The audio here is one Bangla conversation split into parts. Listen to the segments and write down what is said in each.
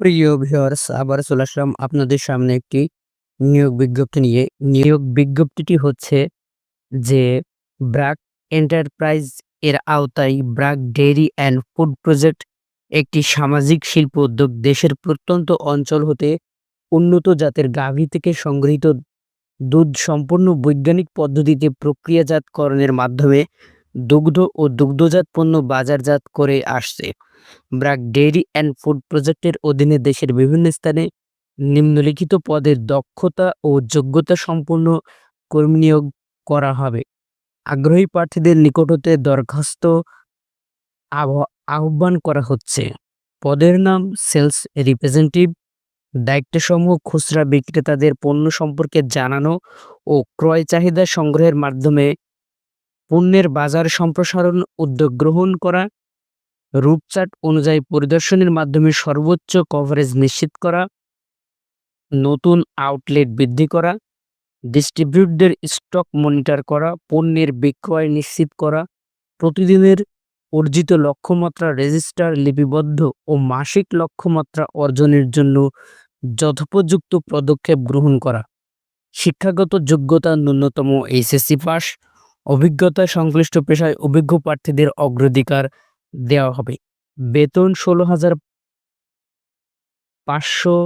প্রিয় ভিউয়ার্স আবার চলে আসলাম আপনাদের সামনে একটি নিয়োগ বিজ্ঞপ্তি নিয়ে। নিয়োগ বিজ্ঞপ্তিটি হচ্ছে যে ব্রাক এন্টারপ্রাইজ এর আওতায় BRAC dairy and food project একটি সামাজিক শিল্প উদ্যোগ দেশের প্রত্যন্ত অঞ্চল হতে উন্নত জাতের গাভী থেকে সংগৃহীত দুধ সম্পূর্ণ বৈজ্ঞানিক পদ্ধতিতে প্রক্রিয়াজাতকরণের মাধ্যমে দুগ্ধ ও দুগ্ধজাত পণ্য বাজারজাত করে আসছে। ব্রাক ডেইরি অ্যান্ড ফুড প্রজেক্টের অধীনে দেশের বিভিন্ন স্থানে নিম্নলিখিত পদের দক্ষতা ও যোগ্যতা সম্পন্ন কর্মী নিয়োগ করা হবে। আগ্রহী প্রার্থীদের নিকট হতে দরখাস্ত আহ্বা- আহ্বান করা হচ্ছে। পদের নাম সেলস রিপ্রেজেন্টেটিভ, দায়িত্বসমূহ খুচরা বিক্রেতাদের পণ্য সম্পর্কে জানানো ও ক্রয় চাহিদা সংগ্রহের মাধ্যমে পণ্যের বাজার সম্প্রসারণ উদ্যোগ গ্রহণ করা রূপচার্ট অনুযায়ী পরিদর্শনের মাধ্যমে সর্বোচ্চ কভারেজ নিশ্চিত করা, নতুন আউটলেট বৃদ্ধি করা ডিস্ট্রিবিউটদের স্টক মনিটর করা, পণ্যের বিক্রয় নিশ্চিত করা, প্রতিদিনের অর্জিত লক্ষ্যমাত্রা রেজিস্টার লিপিবদ্ধ ও মাসিক লক্ষ্যমাত্রা অর্জনের জন্য যথোপযুক্ত পদক্ষেপ গ্রহণ করা। শিক্ষাগত যোগ্যতা ন্যূনতম এইচএসসি পাস অভিজ্ঞতা সংশ্লিষ্ট পেশায় অভিজ্ঞ প্রার্থীদের অগ্রাধিকার দেওয়া হবে। বেতন ষোলো হাজার পাঁচশো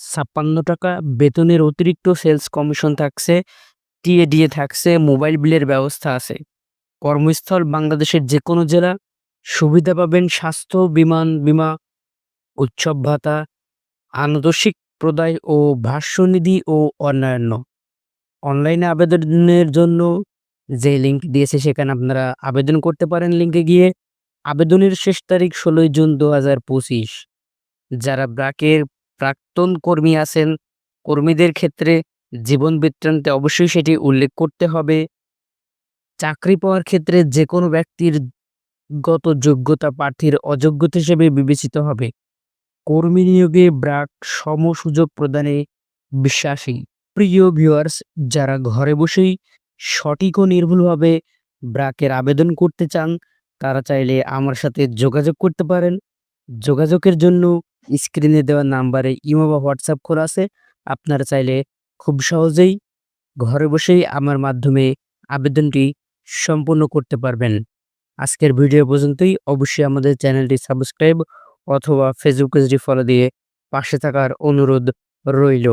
ছাপ্পান্ন টাকা, বেতনের অতিরিক্ত সেলস কমিশন থাকছে, টিএডিএ থাকছে, মোবাইল বিলের ব্যবস্থা আছে। কর্মস্থল বাংলাদেশের যে কোনো জেলা, সুবিধা পাবেন স্বাস্থ্য, বিমান, বিমা, উৎসব ভাতা আনতোষিক প্রদায় ও ভাষ্যনিধি ও অন্যান্য। অনলাইনে আবেদনের জন্য যে লিঙ্ক দিয়েছে সেখানে আপনারা আবেদন করতে পারেন লিঙ্কে গিয়ে। আবেদনের শেষ তারিখ ষোলোই জুন দু হাজার পঁচিশ। যারা ব্রাকের প্রাক্তন কর্মী আছেন, কর্মীদের ক্ষেত্রে জীবন বৃত্তান্তে অবশ্যই সেটি উল্লেখ করতে হবে। চাকরি পাওয়ার ক্ষেত্রে যে কোনো ব্যক্তির গত যোগ্যতা প্রার্থীর অযোগ্যতা হিসেবে বিবেচিত হবে। কর্মী নিয়োগে ব্রাক সম সুযোগ প্রদানে বিশ্বাসী। প্রিয় ভিউয়ার্স যারা ঘরে বসেই সঠিক ও নির্ভুলভাবে ব্রাকের আবেদন করতে চান, তারা চাইলে আমার সাথে যোগাযোগ করতে পারেন। যোগাযোগের জন্য স্ক্রিনে দেওয়া নাম্বারে ইমো বা হোয়াটসঅ্যাপ খোলা আছে। আপনারা চাইলে খুব সহজেই ঘরে বসেই আমার মাধ্যমে আবেদনটি সম্পূর্ণ করতে পারবেন। আজকের ভিডিও পর্যন্তই। অবশ্যই আমাদের চ্যানেলটি সাবস্ক্রাইব অথবা ফেসবুক পেজটি ফলো দিয়ে পাশে থাকার অনুরোধ রইল।